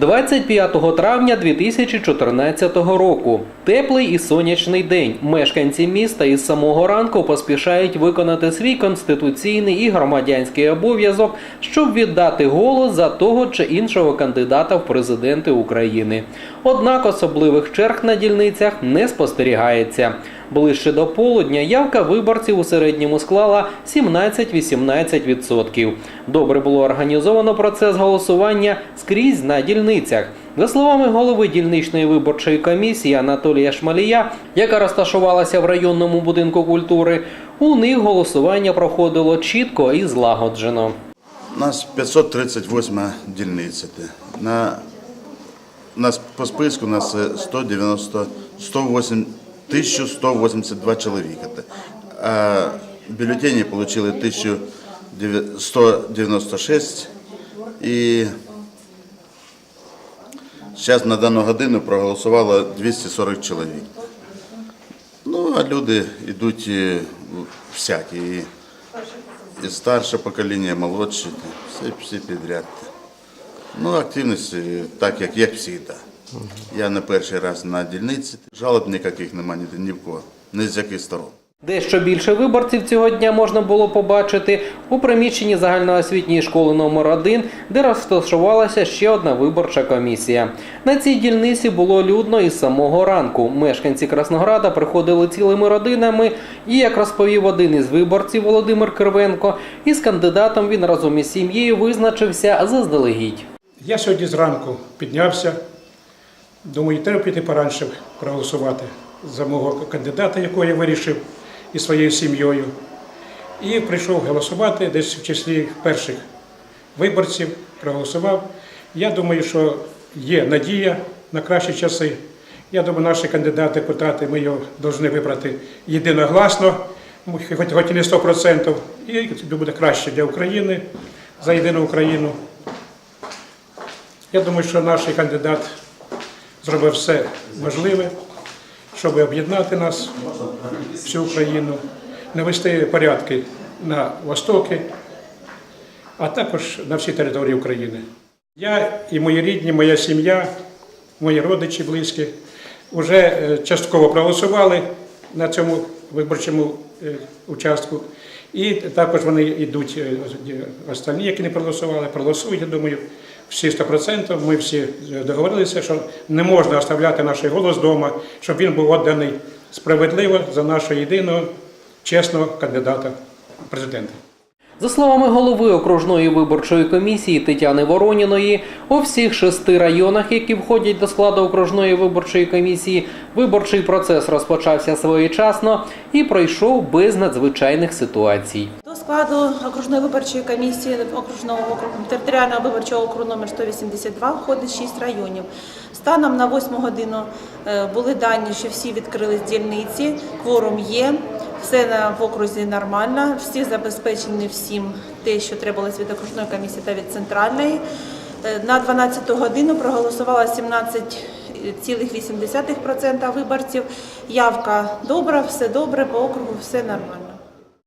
25 травня 2014 року. Теплий і сонячний день. Мешканці міста із самого ранку поспішають виконати свій конституційний і громадянський обов'язок, щоб віддати голос за того чи іншого кандидата в президенти України. Однак особливих черг на дільницях не спостерігається. Ближче до полудня явка виборців у середньому склала 17-18%. Добре було організовано процес голосування скрізь на дільницях. За словами голови дільничної виборчої комісії Анатолія Шмалія, яка розташувалася в районному будинку культури, у них голосування проходило чітко і злагоджено. У нас 538 дільниця. На, у нас по списку у нас е, 190, 108, 1182 чоловіка. А бюлетені отримали 1196 і зараз на дану годину проголосувало 240 чоловік. Ну, а люди йдуть е, всякі. І і старше покоління, і молодші, всі, всі підряд. Ну, активність е, так, як, як завжди. Я не перший раз на дільниці. Жалоб ніяких немає ні, ні в кого, ні з яких сторон. Дещо більше виборців цього дня можна було побачити у приміщенні загальноосвітньої школи номер 1 де розташувалася ще одна виборча комісія. На цій дільниці було людно із самого ранку. Мешканці Краснограда приходили цілими родинами, і як розповів один із виборців Володимир Кривенко, із кандидатом він разом із сім'єю визначився заздалегідь. Я сьогодні зранку піднявся. Думаю, треба піти поранше проголосувати за мого кандидата, якого я вирішив із своєю сім'єю. І прийшов голосувати десь в числі перших виборців, проголосував. Я думаю, що є надія на кращі часи. Я думаю, наші кандидати, депутати, ми його повинні вибрати єдиногласно, ну, хоч, і не 100%, і буде краще для України, за єдину Україну. Я думаю, що наш кандидат зробив все можливе, щоб об'єднати нас, всю Україну, навести порядки на Востокі, а також на всій території України. Я і мої рідні, моя сім'я, мої родичі близькі вже е, частково проголосували на цьому виборчому е, участку. І також вони йдуть, е, останні, які не проголосували, проголосують, я думаю, всі 100%. Ми всі е, договорилися, що не можна оставляти наш голос вдома, щоб він був відданий справедливо за нашого єдиного чесного кандидата в президенти. За словами голови окружної виборчої комісії Тетяни Вороніної, у всіх шести районах, які входять до складу окружної виборчої комісії, виборчий процес розпочався своєчасно і пройшов без надзвичайних ситуацій. До складу окружної виборчої комісії окружного територіального виборчого округу номер 182 входить 6 районів. Станом на 8 годину е, були дані, що всі відкрились дільниці, кворум є, все в окрузі нормально, всі забезпечені всім те, що треба від окружної комісії та від центральної. Е, На 12 годину проголосувало 17,8% виборців. Явка добра, все добре, по округу все нормально.